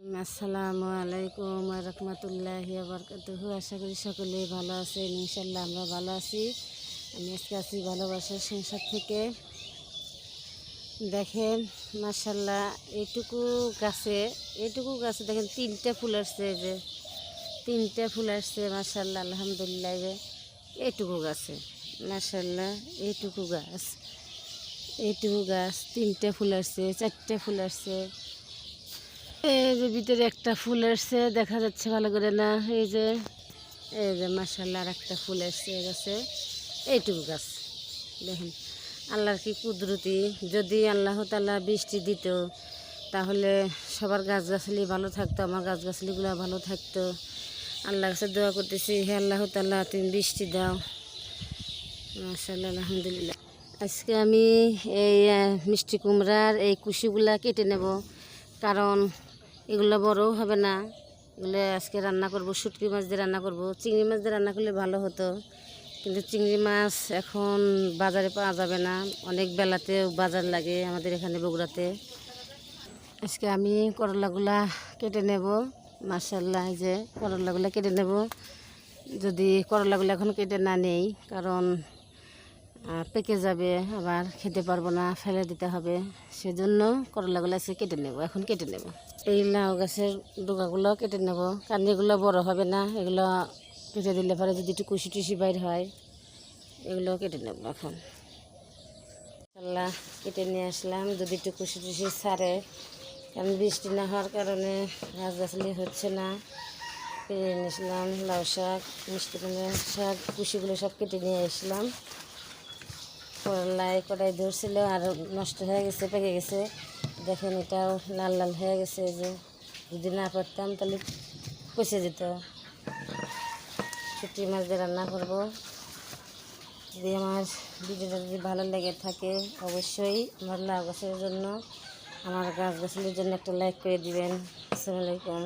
আসসালামু আলাইকুম রহমতুল্লাহি বরকাতুহু। আশা করি সকলেই ভালো আছেন ইনশাল্লাহ আমরা ভালো আছি। আমি আজকে আছি ভালোবাসার সংসার থেকে। দেখেন মার্শাল্লাহ এইটুকু গাছে এইটুকু গাছে দেখেন তিনটে ফুল আসছে যে। তিনটে ফুল আসছে মার্শাল্লাহ আলহামদুলিল্লাহ যে। এইটুকু গাছে মার্শাল্লাহ এইটুকু গাছ এইটুকু গাছ, তিনটে ফুল আসছে, চারটে ফুল আসছে। এই যে ভিতরে একটা ফুল আসছে, দেখা যাচ্ছে ভালো করে না। এই যে এই যে মাসাল্লাহ আর একটা ফুল এই গাছে। এইটুকু গাছ, দেখেন। আল্লাহর কি কুদরতি। যদি আল্লাহ তাল্লাহ বৃষ্টি দিত, তাহলে সবার গাছগাছালি ভালো থাকতো, আমার গাছগাছালিগুলো ভালো থাকতো। আল্লাহ কাছে দোয়া করতেছি, হে আল্লাহ তাল্লাহ তুমি বৃষ্টি দাও। মাসাল্লাহ আলহামদুলিল্লাহ। আজকে আমি এই মিষ্টি কুমড়ার এই কুশিগুলা কেটে নেব, কারণ এগুলো বড়ও হবে না। এগুলো আজকে রান্না করব, শুটকি মাছ দিয়ে রান্না করব। চিংড়ি মাছ দিয়ে রান্না করলে ভালো হতো। কিন্তু চিংড়ি মাছ এখন বাজারে পাওয়া যাবে না। অনেক বেলাতেও বাজার লাগে আমাদের এখানে বগুড়াতে। আজকে আমি করলাগুলা কেটে নেব। মার্শাল্লাহ যে করলাগুলা কেটে নেব। যদি করলাগুলো এখন কেটে না নেই, কারণ পেকে যাবে, আবার খেতে পারব না, ফেলে দিতে হবে। সেজন্য করলাগুলো আছে কেটে নেব, এখন কেটে নেব। এই লাউ গাছের ডোকাগুলো কেটে নেব, কারণ এগুলো বড় হবে না, এগুলো কেটে দিলে পরে যদি একটু কুশি টুসি বাইর হয়, এগুলো কেটে নেব এখন। কেটে নিয়ে আসলাম, যদি একটু কুশি টুসি ছাড়ে, কারণ বৃষ্টি না হওয়ার কারণে গাছগাছালি হচ্ছে না। কেটে নিয়ে আসলাম লাউ শাক, মিষ্টি শাক, কুশিগুলো সব কেটে নিয়ে আসলাম। করলাই কড়াই ধরছিল আর নষ্ট হয়ে গেছে, পেকে গেছে। দেখেন এটাও লাল লাল হয়ে গেছে যে, যদি না পারতাম তাহলে পচে যেত শুটকি মাছ দিয়ে রান্না করব যদি আমার ভিডিওটা যদি ভালো লেগে থাকে অবশ্যই আমার লাউ গাছের জন্য আমার গাছ গাছালির জন্য একটা লাইক করে দিবেন। আসসালামু আলাইকুম।